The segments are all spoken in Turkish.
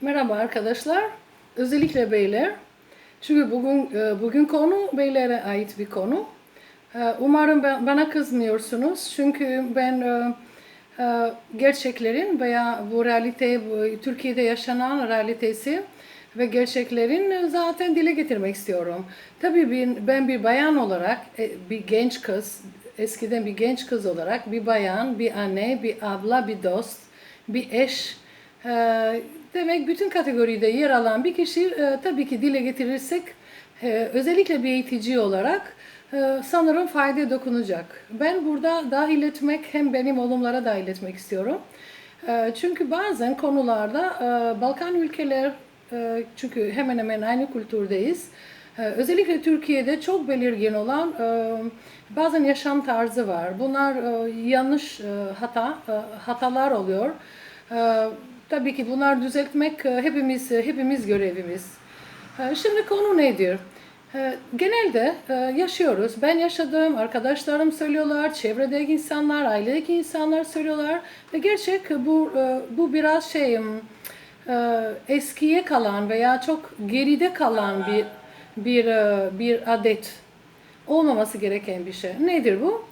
Merhaba arkadaşlar. Özellikle beyler. Çünkü bugün e, bugün konu beylere ait bir konu. E, Umarım bana kızmıyorsunuz. Çünkü ben e, gerçeklerin veya bu realite, Türkiye'de yaşanan realitesi ve gerçeklerin zaten dile getirmek istiyorum. Tabii ben, bir bayan olarak, bir genç kız, eskiden bir genç kız olarak bir bayan, bir anne, bir abla, bir dost, bir eş, demek bütün kategoride yer alan bir kişi e, tabii ki dile getirirsek e, özellikle bir eğitici olarak e, sanırım fayda dokunacak. Ben burada dahil etmek hem benim olumlara dahil etmek istiyorum. Çünkü bazen konularda Balkan ülkeler çünkü hemen hemen aynı kültürdeyiz. Özellikle Türkiye'de çok belirgin olan bazen yaşam tarzı var. Bunlar yanlış hata hatalar oluyor. Tabii ki bunlar düzeltmek e, hepimiz hepimiz görevimiz. Ee, şimdi konu nedir? Genelde e, yaşıyoruz. Ben yaşadım, arkadaşlarım söylüyorlar, çevredeki insanlar, ailedeki insanlar söylüyorlar ve gerçek bu e, bu biraz şey e, eskiye kalan veya çok geride kalan bir bir e, bir adet olmaması gereken bir şey. Nedir bu?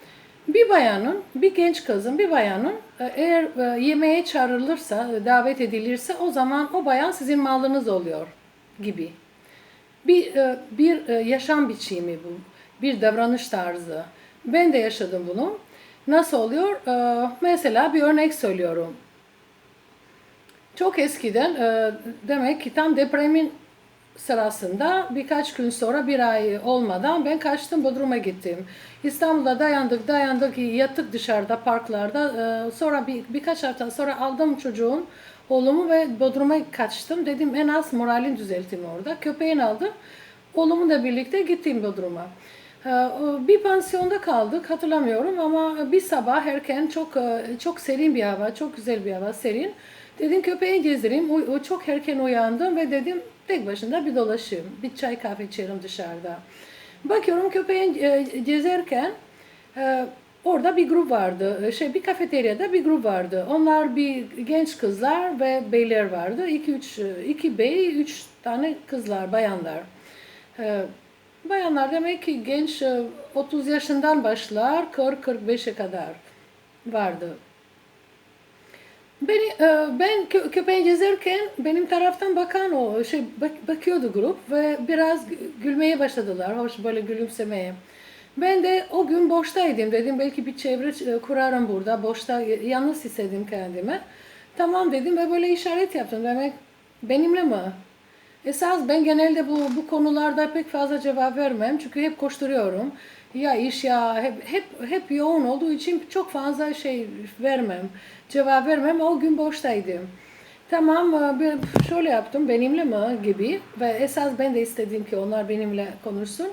Bir bayanın, bir genç kızın, bir bayanın e, eğer e, yemeğe çağrılırsa, e, davet edilirse o zaman o bayan sizin malınız oluyor gibi. Bir bir yaşam biçimi bu, bir davranış tarzı. Ben de yaşadım bunu. Nasıl oluyor? Mesela bir örnek söylüyorum. Çok eskiden demek ki tam depremin sırasında birkaç gün sonra bir ay olmadan ben kaçtım Bodrum'a gittim. İstanbul'da dayandık dayandık yattık dışarıda parklarda. Ee, Sonra bir, birkaç hafta sonra aldım çocuğun oğlumu ve Bodrum'a kaçtım. Dedim en az moralin düzelteyim orada. Köpeğini aldım. Oğlumla birlikte gittim Bodrum'a. Ee, Bir pansiyonda kaldık hatırlamıyorum ama bir sabah erken çok e, çok serin bir hava, çok güzel bir hava, serin. Dedim köpeği gezdireyim. O, o çok erken uyandım ve dedim tek başına bir dolaşayım. Bir çay kahve içerim dışarıda. Bakıyorum köpeğin e, gezerken e, orada bir grup vardı. E, Şey bir kafeteryada bir grup vardı. Onlar bir genç kızlar ve beyler vardı. İki üç e, iki bey, üç tane kızlar, bayanlar. Bayanlar demek ki genç e, 30 yaşından başlar 40-45'e kadar vardı. Beni, e, ben kö- köpeği gezerken benim taraftan bakan o şey bak- bakıyordu grup ve biraz gü- gülmeye başladılar. Hoş böyle gülümsemeye. Ben de o gün boştaydım dedim belki bir çevre e, kurarım burada. Boşta yalnız hissettim kendimi. Tamam dedim ve böyle işaret yaptım. Demek benimle mi? Esas ben genelde bu bu konularda pek fazla cevap vermem çünkü hep koşturuyorum. Ya iş ya hep hep hep yoğun olduğu için çok fazla şey vermem. Cevap vermem. O gün boştaydım. Tamam e, şöyle yaptım benimle mi gibi ve esas ben de istedim ki onlar benimle konuşsun.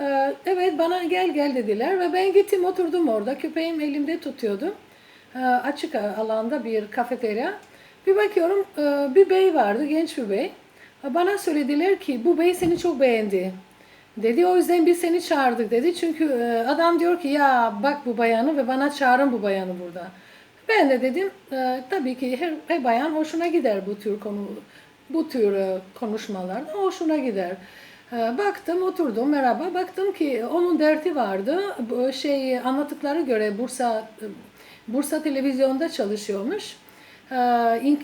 Ee, Evet bana gel gel dediler ve ben gittim oturdum orada. Köpeğim elimde tutuyordum. Ee, Açık alanda bir kafeterya. Bir bakıyorum e, bir bey vardı genç bir bey. Bana söylediler ki bu bey seni çok beğendi. Dedi o yüzden biz seni çağırdık dedi. Çünkü e, adam diyor ki ya bak bu bayanı ve bana çağırın bu bayanı burada. Ben de dedim e, tabii ki her, her bayan hoşuna gider bu tür konu bu tür e, konuşmalarda hoşuna gider. E, baktım oturdum merhaba baktım ki onun derdi vardı şey anlattıkları göre Bursa Bursa televizyonda çalışıyormuş.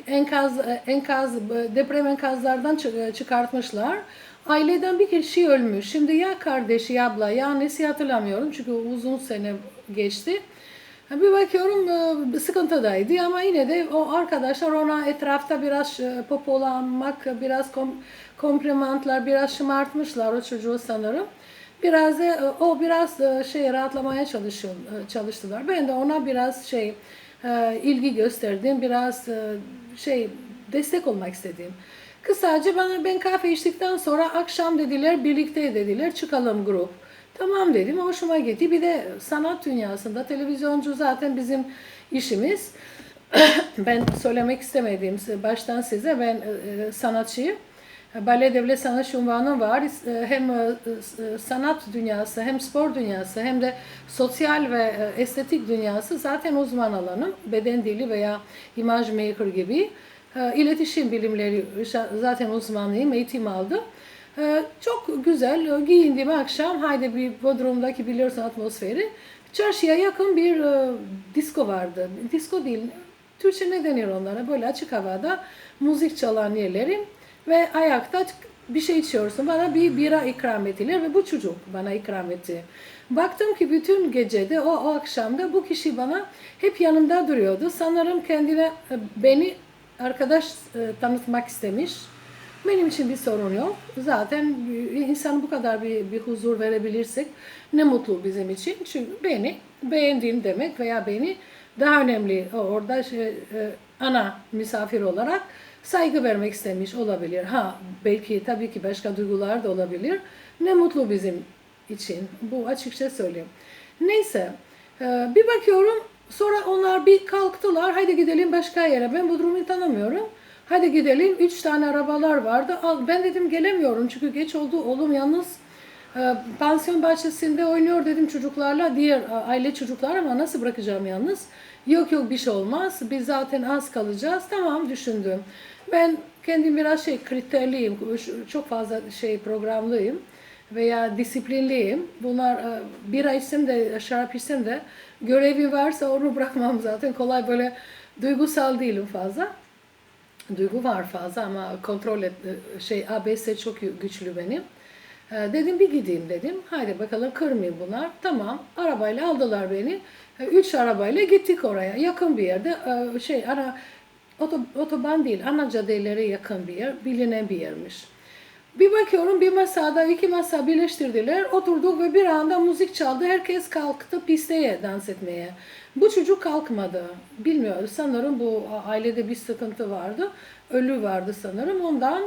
Enkaz enkaz deprem enkazlardan çı- çıkartmışlar. Aileden bir kişi ölmüş. Şimdi ya kardeşi ya abla ya annesi hatırlamıyorum çünkü uzun sene geçti. Bir bakıyorum e, sıkıntıdaydı ama yine de o arkadaşlar ona etrafta biraz e, popolanmak, biraz kom komplimantlar, biraz şımartmışlar o çocuğu sanırım. Biraz da e, o biraz şey rahatlamaya çalışıyor, çalıştılar. Ben de ona biraz şey ilgi gösterdim, biraz şey destek olmak istedim. Kısaca bana ben kahve içtikten sonra akşam dediler birlikte dediler çıkalım grup. Tamam dedim hoşuma gitti. Bir de sanat dünyasında televizyoncu zaten bizim işimiz. ben söylemek istemedim baştan size ben e, sanatçıyım. Bale Devlet Sanatçı unvanı var. E, Hem e, sanat dünyası, hem spor dünyası, hem de sosyal ve estetik dünyası zaten uzman alanım. Beden dili veya imaj maker gibi. İletişim bilimleri zaten uzmanıyım, eğitim aldım. Çok güzel e, giyindim akşam. Haydi bir Bodrum'daki biliyorsun atmosferi. Çarşıya yakın bir e, disco vardı. Disco değil, Türkçe ne denir onlara? Böyle açık havada müzik çalan yerlerin ve ayakta bir şey içiyorsun. Bana bir bira ikram ettiler ve bu çocuk bana ikram etti. Baktım ki bütün gecede o, o akşamda bu kişi bana hep yanımda duruyordu. Sanırım kendine e, beni arkadaş e, tanıtmak istemiş. Benim için bir sorun yok. Zaten insan bu kadar bir, bir huzur verebilirsek ne mutlu bizim için. Çünkü beni beğendiğin demek veya beni daha önemli orada şey, e, ana misafir olarak saygı vermek istemiş olabilir. Ha belki tabii ki başka duygular da olabilir. Ne mutlu bizim için. Bu açıkça söyleyeyim. Neyse e, bir bakıyorum sonra onlar bir kalktılar. Haydi gidelim başka yere. Ben bu durumu tanımıyorum. Hadi gidelim. Üç tane arabalar vardı. Ben dedim gelemiyorum çünkü geç oldu. Oğlum yalnız e, pansiyon bahçesinde oynuyor dedim çocuklarla. Diğer e, aile çocuklar ama nasıl bırakacağım yalnız? Yok yok bir şey olmaz. Biz zaten az kalacağız. Tamam düşündüm. Ben kendim biraz şey kriterliyim. Çok fazla şey programlıyım veya disiplinliyim. Bunlar e, bira içsem de şarap içsem de görevi varsa onu bırakmam zaten. Kolay böyle duygusal değilim fazla. Duygu var fazla ama kontrol et, şey ABS çok güçlü benim. E, Dedim bir gideyim dedim. Haydi bakalım kırmayayım bunlar. Tamam. Arabayla aldılar beni. E, Üç arabayla gittik oraya. Yakın bir yerde. e, Şey ara oto- otoban değil. Ana caddelere yakın bir yer. Bilinen bir yermiş. Bir bakıyorum bir masada iki masa birleştirdiler. Oturduk ve bir anda müzik çaldı. Herkes kalktı pisteye dans etmeye. Bu çocuk kalkmadı. Bilmiyorum sanırım bu ailede bir sıkıntı vardı. Ölü vardı sanırım. Ondan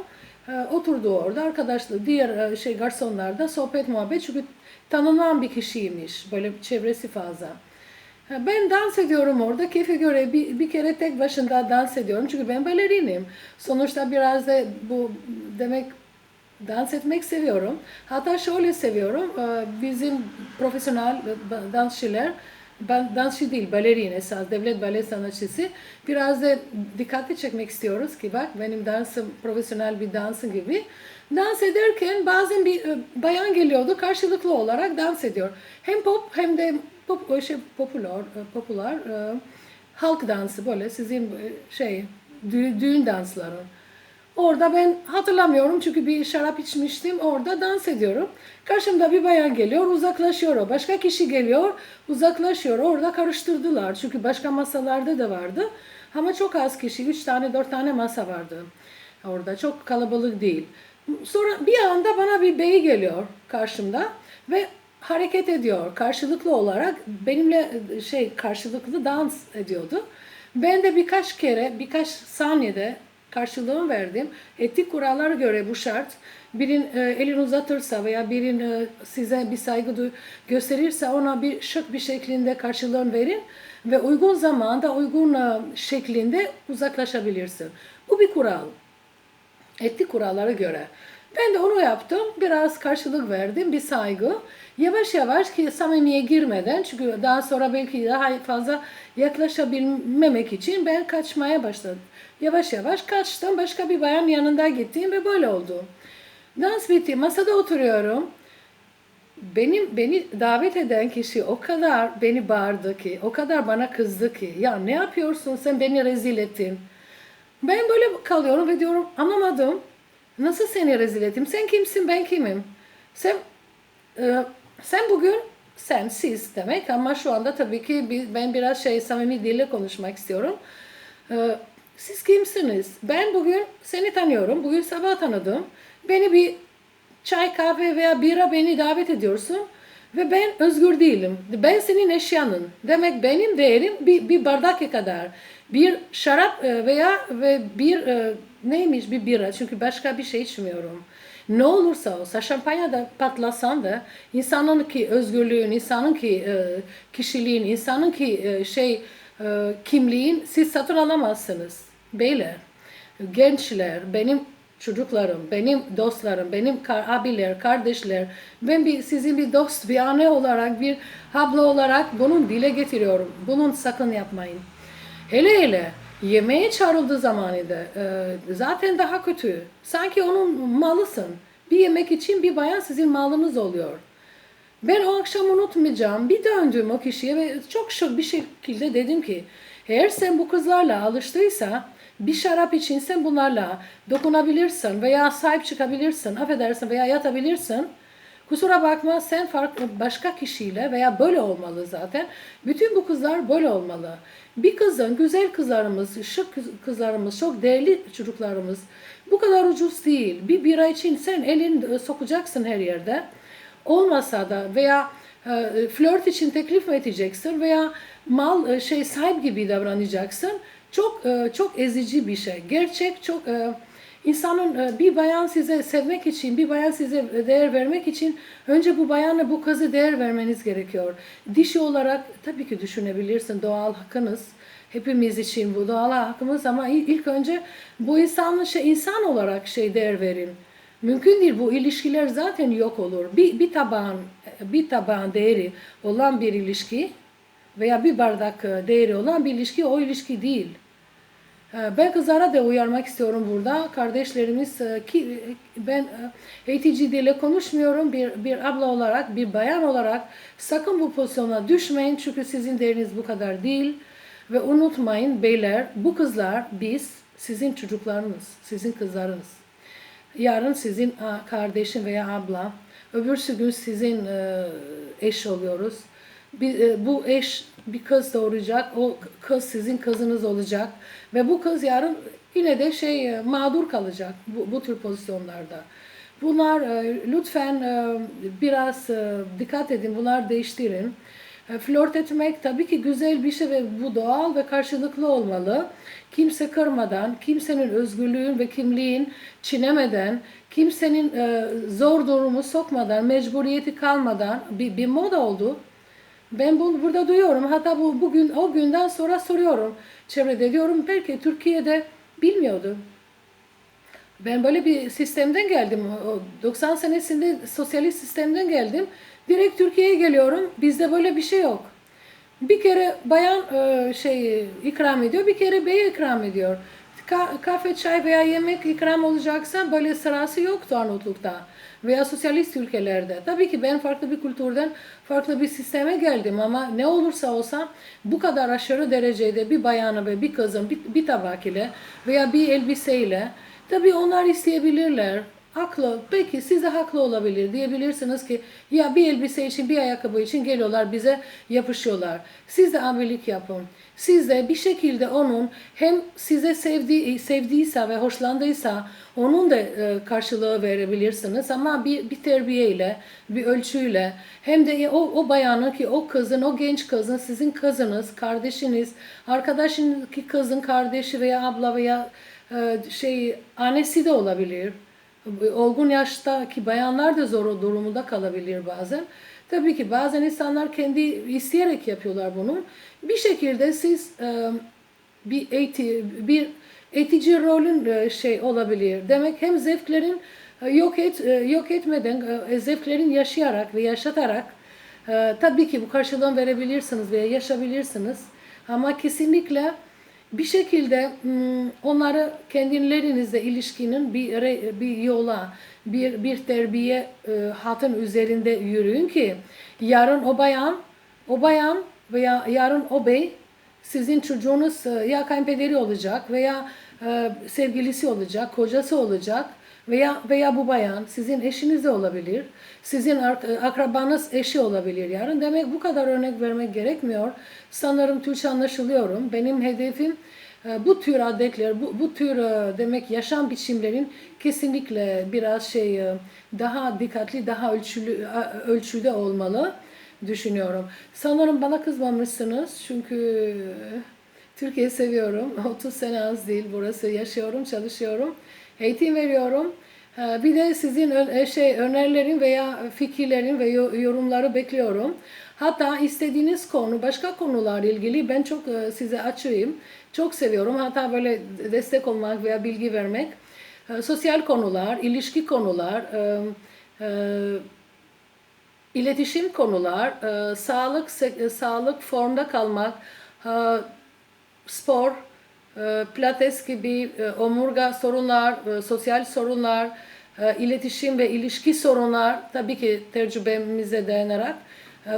e, oturdu orada. Arkadaşlar diğer e, şey garsonlar da sohbet muhabbet çünkü tanınan bir kişiymiş. Böyle çevresi fazla. Ben dans ediyorum orada keyfe göre bir, bir kere tek başında dans ediyorum çünkü ben balerinim. Sonuçta biraz da bu demek dans etmek seviyorum. Hatta şöyle seviyorum. e, Bizim profesyonel dansçılar, ben dansçı değil, balerin esas, devlet bale sanatçısı. Biraz da dikkatli çekmek istiyoruz ki bak benim dansım profesyonel bir dansın gibi. Dans ederken bazen bir e, bayan geliyordu karşılıklı olarak dans ediyor. Hem pop hem de pop, o şey popüler, e, popüler e, halk dansı böyle sizin e, şey dü- düğün dansları. Orada ben hatırlamıyorum çünkü bir şarap içmiştim. Orada dans ediyorum. Karşımda bir bayan geliyor, uzaklaşıyor. Başka kişi geliyor, uzaklaşıyor. Orada karıştırdılar. Çünkü başka masalarda da vardı. Ama çok az kişi, üç tane, dört tane masa vardı. Orada çok kalabalık değil. Sonra bir anda bana bir bey geliyor karşımda ve hareket ediyor. Karşılıklı olarak benimle şey karşılıklı dans ediyordu. Ben de birkaç kere, birkaç saniyede karşılığını verdim. Etik kurallara göre bu şart. Birin e, elini uzatırsa veya birin e, size bir saygı gösterirse ona bir şık bir şeklinde karşılığını verin ve uygun zamanda uygun e, şeklinde uzaklaşabilirsin. Bu bir kural. Etik kurallara göre. Ben de onu yaptım. Biraz karşılık verdim, bir saygı. Yavaş yavaş ki samimiye girmeden çünkü daha sonra belki daha fazla yaklaşabilmemek için ben kaçmaya başladım. Yavaş yavaş kaçtım. Başka bir bayan yanında gittim ve böyle oldu. Dans bitti. Masada oturuyorum. Benim beni davet eden kişi o kadar beni bağırdı ki, o kadar bana kızdı ki, ya ne yapıyorsun sen beni rezil ettin. Ben böyle kalıyorum ve diyorum anlamadım. Nasıl seni rezil ettim? Sen kimsin ben kimim? Sen e, sen bugün sen siz demek ama şu anda tabii ki ben biraz şey samimi dille konuşmak istiyorum. E, siz kimsiniz? Ben bugün seni tanıyorum. Bugün sabah tanıdım. Beni bir çay, kahve veya bira beni davet ediyorsun ve ben özgür değilim. Ben senin eşyanın. Demek benim değerim bir, bir bardak kadar. Bir şarap e, veya ve bir e, neymiş bir bira çünkü başka bir şey içmiyorum. Ne olursa olsa şampanya da patlasan da insanın ki özgürlüğün, insanın ki e, kişiliğin, insanın ki şey e, kimliğin siz satın alamazsınız. Beyler, gençler, benim çocuklarım, benim dostlarım, benim abiler, kardeşler, ben bir sizin bir dost, bir anne olarak, bir abla olarak bunun dile getiriyorum. Bunun sakın yapmayın. Hele hele Yemeğe çağrıldığı zamanında e, zaten daha kötü. Sanki onun malısın. Bir yemek için bir bayan sizin malınız oluyor. Ben o akşam unutmayacağım. Bir döndüm o kişiye ve çok şık bir şekilde dedim ki eğer sen bu kızlarla alıştıysa bir şarap için sen bunlarla dokunabilirsin veya sahip çıkabilirsin, affedersin veya yatabilirsin. Kusura bakma sen farklı başka kişiyle veya böyle olmalı zaten. Bütün bu kızlar böyle olmalı. Bir kızın, güzel kızlarımız, şık kız- kızlarımız, çok değerli çocuklarımız bu kadar ucuz değil. Bir bira için sen elini sokacaksın her yerde olmasa da veya e, flört için teklif mi edeceksin veya mal e, şey sahip gibi davranacaksın. Çok e, çok ezici bir şey. Gerçek çok insanın bir bayan size sevmek için, bir bayan size değer vermek için önce bu bayanı, bu kızı değer vermeniz gerekiyor. Dişi olarak tabii ki düşünebilirsin doğal hakkınız. Hepimiz için bu doğal hakkımız ama il- ilk önce bu insanın şey insan olarak şey değer verin. Mümkün değil bu ilişkiler zaten yok olur. Bir, bir tabağın bir tabağın değeri olan bir ilişki veya bir bardak e, değeri olan bir ilişki o ilişki değil. E, Ben kızlara da uyarmak istiyorum burada. Kardeşlerimiz e, ki ben e, eğitici dile konuşmuyorum. Bir, bir abla olarak, bir bayan olarak sakın bu pozisyona düşmeyin. Çünkü sizin değeriniz bu kadar değil. Ve unutmayın beyler bu kızlar biz sizin çocuklarınız, sizin kızlarınız. Yarın sizin kardeşin veya abla, öbürsü gün sizin e, eş oluyoruz. E, bu eş bir kız doğuracak, o kız sizin kızınız olacak ve bu kız yarın yine de şey e, mağdur kalacak bu, bu tür pozisyonlarda. Bunlar lütfen biraz dikkat edin, bunlar değiştirin. E, Flört etmek tabii ki güzel bir şey ve bu doğal ve karşılıklı olmalı. Kimse kırmadan, kimsenin özgürlüğün ve kimliğin çiğnemeden, kimsenin e, zor durumu sokmadan, mecburiyeti kalmadan bir, bir moda oldu. Ben bunu burada duyuyorum. Hatta bu bugün o günden sonra soruyorum. Çevrede diyorum belki Türkiye'de bilmiyordu. Ben böyle bir sistemden geldim. O 90 senesinde sosyalist sistemden geldim. Direkt Türkiye'ye geliyorum. Bizde böyle bir şey yok. Bir kere bayan e, şey ikram ediyor, bir kere bey ikram ediyor. Ka- kahve, çay veya yemek ikram olacaksa böyle sırası yoktu Arnavutluk'ta veya sosyalist ülkelerde. Tabii ki ben farklı bir kültürden, farklı bir sisteme geldim ama ne olursa olsa bu kadar aşırı derecede bir bayanı ve bir kızın bir, bir tabak ile veya bir elbiseyle tabii onlar isteyebilirler. Haklı. Peki siz de haklı olabilir. Diyebilirsiniz ki ya bir elbise için bir ayakkabı için geliyorlar bize yapışıyorlar. Siz de abilik yapın. Siz de bir şekilde onun hem size sevdiği, sevdiyse ve hoşlandıysa onun da e, karşılığı verebilirsiniz ama bir, bir terbiyeyle, bir ölçüyle hem de o, o bayanın ki o kızın, o genç kızın sizin kızınız, kardeşiniz, arkadaşın ki kızın kardeşi veya abla veya e, şey annesi de olabilir olgun yaştaki bayanlar da zor durumunda kalabilir bazen. Tabii ki bazen insanlar kendi isteyerek yapıyorlar bunu. Bir şekilde siz e, bir eğiti, bir eğitici rolün e, şey olabilir. Demek hem zevklerin e, yok et yok etmeden zevklerin yaşayarak ve yaşatarak tabii ki bu karşılığını verebilirsiniz veya yaşabilirsiniz. Ama kesinlikle bir şekilde hmm, onları kendilerinizle ilişkinin bir bir yola, bir bir terbiye e, hatın üzerinde yürüyün ki yarın o bayan, o bayan veya yarın o bey sizin çocuğunuz e, ya kayınpederi olacak veya e, sevgilisi olacak, kocası olacak veya veya bu bayan sizin eşiniz de olabilir. Sizin akrabanız eşi olabilir yarın. Demek bu kadar örnek vermek gerekmiyor. Sanırım Türkçe anlaşılıyorum. Benim hedefim e, bu tür adetler, bu, bu tür e, demek yaşam biçimlerin kesinlikle biraz şey e, daha dikkatli, daha ölçülü ölçüde olmalı düşünüyorum. Sanırım bana kızmamışsınız çünkü Türkiye'yi seviyorum. 30 sene az değil. Burası yaşıyorum, çalışıyorum. Eğitim veriyorum. Ee, Bir de sizin e, şey önerilerin veya fikirlerin ve yo- yorumları bekliyorum. Hatta istediğiniz konu, başka konularla ilgili ben çok e, size açığım. Çok seviyorum. Hatta böyle destek olmak veya bilgi vermek. Ee, Sosyal konular, ilişki konular, e, iletişim konular, sağlık, sağlık formda kalmak, spor, pilates gibi e, omurga sorunlar, e, sosyal sorunlar, e, iletişim ve ilişki sorunlar tabii ki tecrübemize dayanarak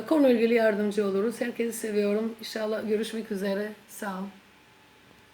konuyla ilgili yardımcı oluruz. Herkesi seviyorum. İnşallah görüşmek üzere. Sağ olun.